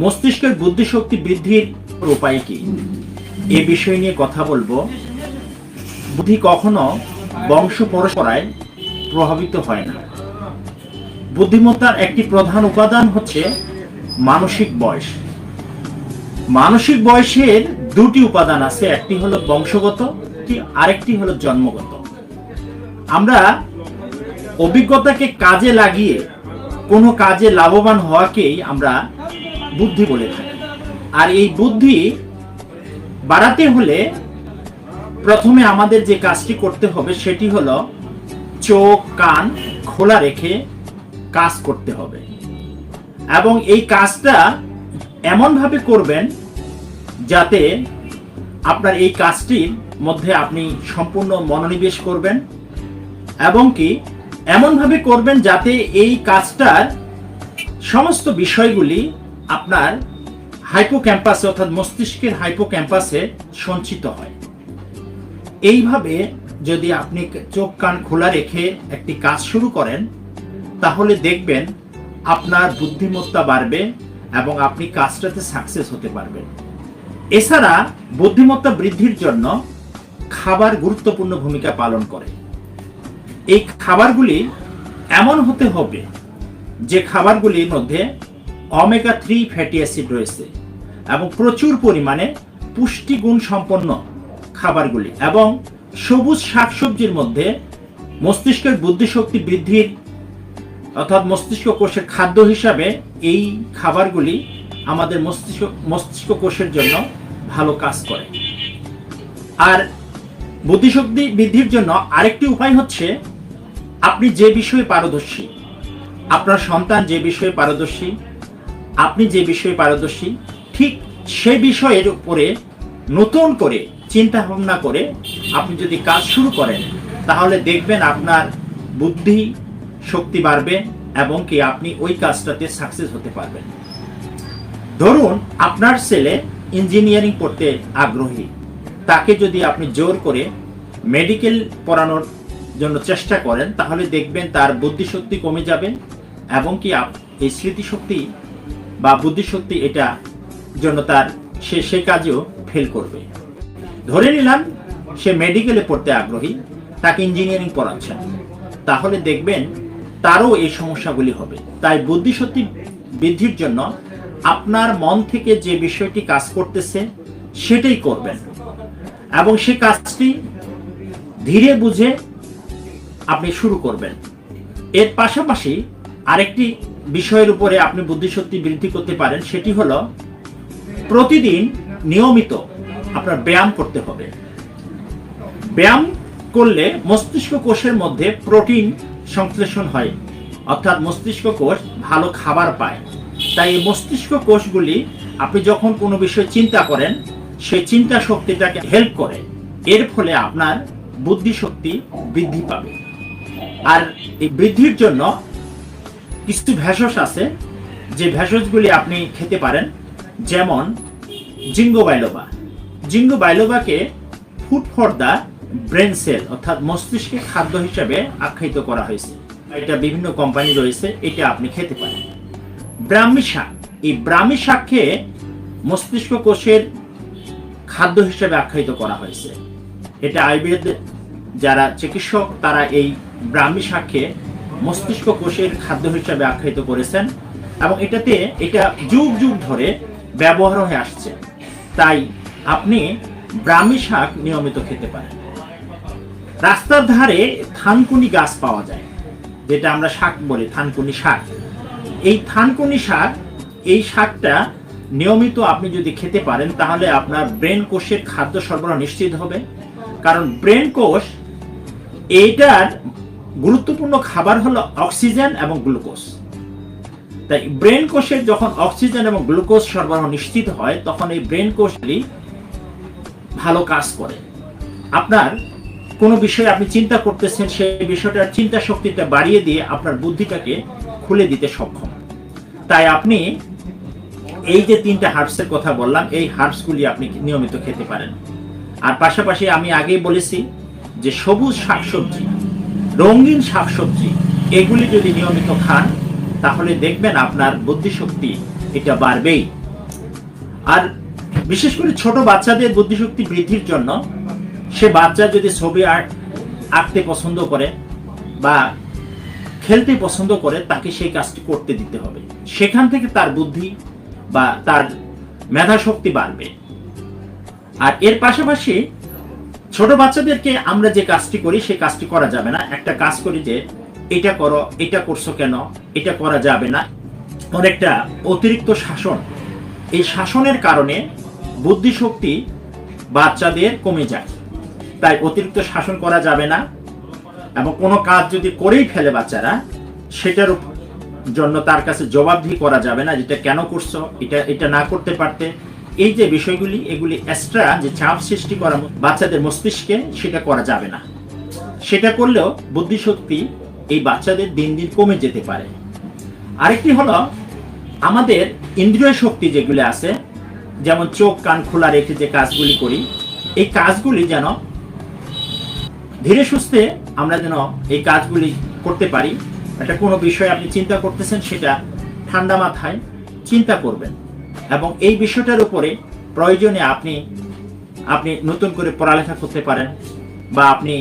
মস্তিষ্কের বুদ্ধিশক্তি বৃদ্ধির উপায় কি? এ বিষয় নিয়ে কথা বলব। বুদ্ধি কখনো বংশ পরম্পরায় প্রভাবিত হয় না। বুদ্ধিমত্তার একটি প্রধান উপাদান হচ্ছে মানসিক বয়স। মানসিক বয়সের দুটি উপাদান আছে, একটি হলো বংশগত, কি- আরেকটি হলো জন্মগত। আমরা অভিজ্ঞতাকে কাজে লাগিয়ে কোনো কাজে লাভবান হওয়াকেই আমরা বুদ্ধি বলে থাকি আর এই বুদ্ধি বাড়াতে হলে প্রথমে আমাদের যে কাজটি করতে হবে সেটি হলো চোখ, কান খোলা রেখে কাজ করতে হবে। এবং এই কাজটা এমনভাবে করবেন যাতে আপনার এই কাজটির মধ্যে আপনি সম্পূর্ণ মনোনিবেশ করবেন এবং কি এমনভাবে করবেন যাতে এই কাজটার সমস্ত বিষয়গুলি আপনার হাইপো ক্যাম্পাসে অর্থাৎ মস্তিষ্কের হাইপো ক্যাম্পাসে সঞ্চিত হয়। এইভাবে যদি আপনি চোখ কান খোলা রেখে একটি কাজ শুরু করেন, তাহলে দেখবেন আপনার বুদ্ধিমত্তা বাড়বে এবং আপনি কাজটাতে সাকসেস হতে পারবেন। এছাড়া বুদ্ধিমত্তা বৃদ্ধির জন্য খাবার গুরুত্বপূর্ণ ভূমিকা পালন করে। এই খাবারগুলি এমন হতে হবে যে খাবারগুলির মধ্যে অমেগা থ্রি ফ্যাটি অ্যাসিড রয়েছে এবং প্রচুর পরিমাণে পুষ্টিগুণ সম্পন্ন খাবারগুলি এবং সবুজ শাকসবজির মধ্যে মস্তিষ্কের বুদ্ধিশক্তি বৃদ্ধির অর্থাৎ মস্তিষ্ক কোষের খাদ্য হিসাবে এই খাবারগুলি আমাদের মস্তিষ্ক মস্তিষ্ক কোষের জন্য ভালো কাজ করে। আর বুদ্ধিশক্তি বৃদ্ধির জন্য আরেকটি উপায় হচ্ছে আপনি যে বিষয়ে পারদর্শী, আপনার সন্তান যে বিষয়ে পারদর্শী আপনি যে বিষয়ে পারদর্শী, ঠিক সে বিষয়ের উপরে নতুন করে চিন্তা ভাবনা করে আপনি যদি কাজ শুরু করেন, তাহলে দেখবেন আপনার বুদ্ধি, শক্তি বাড়বে এবং কি আপনি ওই কাজটাতে সাকসেস হতে পারবেন। ধরুন, আপনার ছেলে ইঞ্জিনিয়ারিং পড়তে আগ্রহী। তাকে যদি আপনি জোর করে মেডিকেল পড়ানোর জন্য চেষ্টা করেন, তাহলে দেখবেন তার বুদ্ধিশক্তি কমে যাবে এবং কি এই স্মৃতিশক্তি বা বুদ্ধিশক্তি এটা জন্য তার সে সে কাজেও ফেল করবে। ধরে নিলাম, সে মেডিকেলে পড়তে আগ্রহী, তাকে ইঞ্জিনিয়ারিং পড়াচ্ছেন। তাহলে দেখবেন তারও এই সমস্যাগুলি হবে। তাই বুদ্ধিশক্তি বৃদ্ধির জন্য আপনার মন থেকে যে বিষয়টি কাজ করতেছে, সেটাই করবেন। এবং সে কাজটি ধীরে বুঝে আপনি শুরু করবেন। এর পাশাপাশি আরেকটি বিষয়ের উপরে আপনি বুদ্ধিশক্তি বৃদ্ধি করতে পারেন, সেটি হলো প্রতিদিন নিয়মিত আপনার ব্যায়াম করতে হবে। ব্যায়াম করলে মস্তিষ্ক কোষের মধ্যে প্রোটিন সংশ্লেষণ হয়, অর্থাৎ মস্তিষ্ক কোষ ভালো খাবার পায়। তাই মস্তিষ্ক কোষগুলি, আপনি যখন কোনো বিষয়ে চিন্তা করেন, সেই চিন্তা শক্তিটাকে হেল্প করে। এর ফলে আপনার বুদ্ধিশক্তি বৃদ্ধি পাবে। আর এই বৃদ্ধির জন্য কিছু ভেষজ আছে যে ভেষজগুলি আপনি খেতে পারেন, যেমন ginkgo biloba. Ginkgo বাইলোবাকে food for the brain cell অর্থাৎ মস্তিষ্কের খাদ্য হিসাবে আখ্যায়িত করা হয়েছে। এটা বিভিন্ন কোম্পানি রয়েছে, এটা আপনি খেতে পারেন। ব্রাহ্মী শাক। এই ব্রাহ্মী শাককে মস্তিষ্ক কোষের খাদ্য হিসেবে আখ্যায়িত করা হয়েছে। এটা আয়ুর্বেদ, যারা চিকিৎসক, তারা এই ব্রাহ্মী শাককে মস্তিষ্ক কোষের খাদ্য হিসাবে আখ্যায়িত করেছেন এবং এটাতে এটা যুগ যুগ ধরে ব্যবহার হয়ে আসছে। তাই আপনি ব্রাহ্মী শাক নিয়মিত খেতে পারেন। রাস্তার ধারে থানকুনি গাছ পাওয়া যায়, যেটা আমরা শাক বলি, থানকুনি শাক। এই থানকুনি শাক, এই শাকটা নিয়মিত আপনি যদি খেতে পারেন, তাহলে আপনার ব্রেন কোষের খাদ্য সরবরাহ নিশ্চিত হবে। কারণ ব্রেন কোষ এইটার গুরুত্বপূর্ণ খাবার হলো অক্সিজেন এবং গ্লুকোজ। তাই ব্রেন কোষের যখন অক্সিজেন এবং গ্লুকোজ সরবরাহ নিশ্চিত হয়, তখন এই ব্রেন কোষগুলি ভালো কাজ করে। আপনার কোনো বিষয়ে আপনি চিন্তা করতেছেন, সেই বিষয়টার চিন্তা শক্তিটা বাড়িয়ে দিয়ে আপনার বুদ্ধিটাকে খুলে দিতে সক্ষম। তাই আপনি এই যে তিনটা হার্বসের কথা বললাম, এই হার্বসগুলি আপনি নিয়মিত খেতে পারেন। আর পাশাপাশি আমি আগেই বলেছি যে সবুজ শাকসবজি রঙিন শাকসবজি, এগুলি যদি নিয়মিত খান, তাহলে দেখবেন আপনার বুদ্ধিশক্তি এটা বাড়বেই। আর বিশেষ করে ছোট বাচ্চাদের বুদ্ধিশক্তি বৃদ্ধির জন্য সে বাচ্চা যদি ছবি আঁক, আঁকতে পছন্দ করে বা খেলতে পছন্দ করে, তাকে সেই কাজটি করতে দিতে হবে। সেখান থেকে তার বুদ্ধি বা তার মেধা শক্তি বাড়বে। আর এর পাশাপাশি ছোট বাচ্চাদেরকে আমরা যে কাজটি করি, সেই কাজটি করা যাবে না। একটা কাজ করি যে, এটা করো, এটা করছ কেন? এটা করা যাবে না। অনেকটা অতিরিক্ত শাসন। এই শাসনের কারণে বুদ্ধিশক্তি বাচ্চাদের কমে যায়। তাই অতিরিক্ত শাসন করা যাবে না এবং কোনো কাজ যদি করেই ফেলে বাচ্চারা, সেটার জন্য তার কাছে জবাবদিহি করা যাবে না যেটা কেন করছ? এটা এটা না করতে পারতে। এই যে বিষয়গুলি, এগুলি এক্সট্রা যে চাপ সৃষ্টি করা বাচ্চাদের মস্তিষ্কে, সেটা করা যাবে না। সেটা করলেও বুদ্ধিশক্তি এই বাচ্চাদের দিন দিন কমে যেতে পারে। আরেকটি হলো, আমাদের ইন্দ্রিয় শক্তি যেগুলি আছে, যেমন চোখ, কান খোলা রেখে যে কাজগুলি করি, এই কাজগুলি যেন ধীরে সুস্থে আমরা যেন এই কাজগুলি করতে পারি, একটা কোনো বিষয় আপনি চিন্তা করতেছেন সেটা ঠান্ডা মাথায়, চিন্তা করবেন। এবং এই বিষয়টার উপরে প্রয়োজনে আপনি আপনি নতুন করে পড়ালেখা করতে পারেন বা আপনি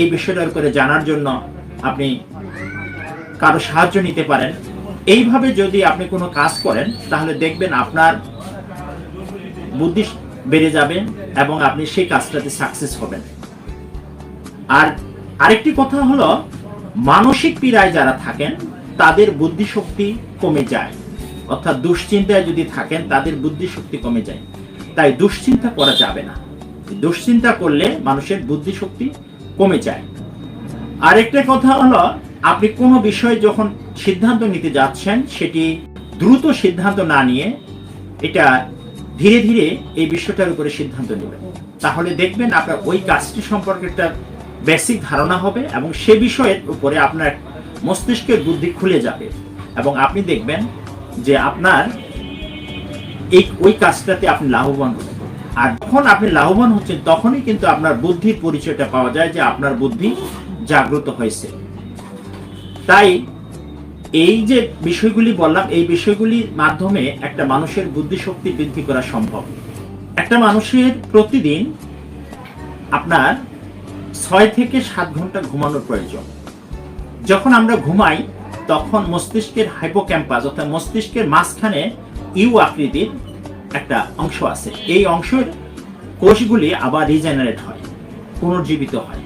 এই বিষয়টার উপরে জানার জন্য আপনি কারও সাহায্য নিতে পারেন। এইভাবে যদি আপনি কোনো কাজ করেন, তাহলে দেখবেন আপনার বুদ্ধি বেড়ে যাবে এবং আপনি সেই কাজটাতে সাকসেস হবেন। আর আরেকটি কথা হলো, মানসিক পীড়ায় যারা থাকেন, তাদের বুদ্ধিশক্তি কমে যায়। অর্থাৎ দুশ্চিন্তায় যদি থাকেন, তাদের বুদ্ধিশক্তি কমে যায়। তাই দুশ্চিন্তা করা যাবে না। দুশ্চিন্তা করলে মানুষের বুদ্ধিশক্তি কমে যায়। আরেকটা কথা হলো, আপনি কোনো বিষয়ে যখন সিদ্ধান্ত নিতে যাচ্ছেন, সেটি দ্রুত সিদ্ধান্ত না নিয়ে এটা ধীরে ধীরে এই বিষয়টার উপরে সিদ্ধান্ত নেবেন। তাহলে দেখবেন আপনার ওই কাজটি সম্পর্কে একটা বেসিক ধারণা হবে এবং সে বিষয়ের উপরে আপনার মস্তিষ্কের বুদ্ধি খুলে যাবে। এবং আপনি দেখবেন যে আপনার এই, ওই কাজটাতে আপনি লাভবান হবেন আর যখন আপনি লাভবান হচ্ছেন, তখনই কিন্তু আপনার বুদ্ধির পরিচয়টা পাওয়া যায় যে আপনার বুদ্ধি জাগ্রত হয়েছে। তাই এই যে বিষয়গুলি বললাম, এই বিষয়গুলির মাধ্যমে একটা মানুষের বুদ্ধিশক্তি বৃদ্ধি করা সম্ভব। একটা মানুষের প্রতিদিন আপনার ছয় থেকে সাত ঘণ্টা ঘুমানোর প্রয়োজন। যখন আমরা ঘুমাই তখন মস্তিষ্কের হাইপোক্যাম্পাস অর্থাৎ মস্তিষ্কের মাঝখানে ইউ আকৃতির একটা অংশ আছে। এই অংশের কোষগুলি আবার রিজেনারেট হয়, পুনর্জীবিত হয়।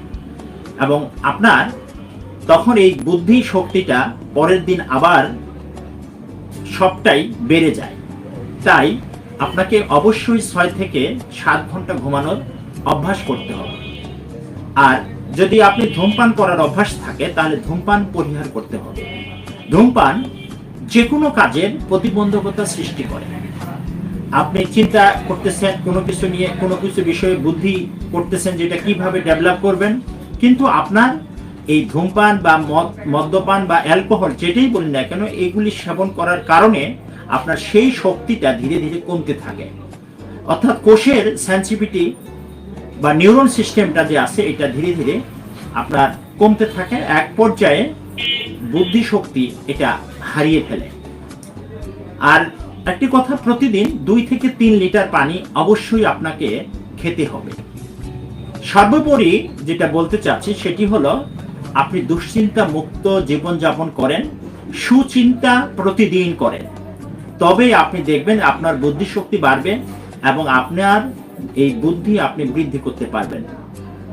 এবং আপনার তখন এই বুদ্ধি শক্তিটা পরের দিন আবার সবটাই বেড়ে যায়। তাই আপনাকে অবশ্যই ছয় থেকে সাত ঘণ্টা ঘুমানোর অভ্যাস করতে হবে। আর যদি আপনি ধূমপান করার অভ্যাস থাকে, তাহলে ধূমপান পরিহার করতে হবে। ধূমপান যে কোনো কাজের প্রতিবন্ধকতা সৃষ্টি করে। আপনি চিন্তা করতেছেন কোনো কিছু নিয়ে, কোনো কিছু বিষয়ে বুদ্ধি করতেছেন যেটা কীভাবে ডেভেলপ করবেন, কিন্তু আপনার এই ধূমপান বা মদ, মদ্যপান বা অ্যালকোহল যেটাই বলি না কেন, এগুলি সেবন করার কারণে আপনার সেই শক্তিটা ধীরে ধীরে কমতে থাকে। অর্থাৎ কোষের সেন্সিভিটি বা নিউরন সিস্টেমটা যে আছে, এটা ধীরে ধীরে আপনার কমতে থাকে। এক পর্যায়ে বুদ্ধি শক্তি এটা হারিয়ে ফেলে। আর একটি কথা প্রতিদিন দুই থেকে তিন লিটার পানি অবশ্যই আপনাকে খেতে হবে। সর্বোপরি যেটা বলতে চাচ্ছি সেটি হলো, আপনি দুশ্চিন্তা মুক্ত জীবনযাপন করেন, সুচিন্তা প্রতিদিন করেন। তবেই আপনি দেখবেন আপনার বুদ্ধিশক্তি বাড়বে এবং আপনার এই বুদ্ধি আপনি বৃদ্ধি করতে পারবেন।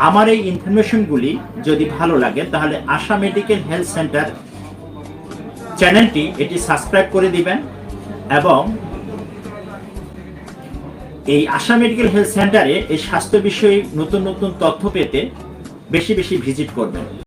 আমার এই ইনফরমেশনগুলি যদি ভালো লাগে, তাহলে আশা মেডিকেল হেলথ সেন্টার চ্যানেলটি এটি সাবস্ক্রাইব করে দিবেন এবং এই আশা মেডিকেল হেলথ সেন্টারে এই স্বাস্থ্য বিষয়ে নতুন নতুন তথ্য পেতে বেশি বেশি ভিজিট করবেন।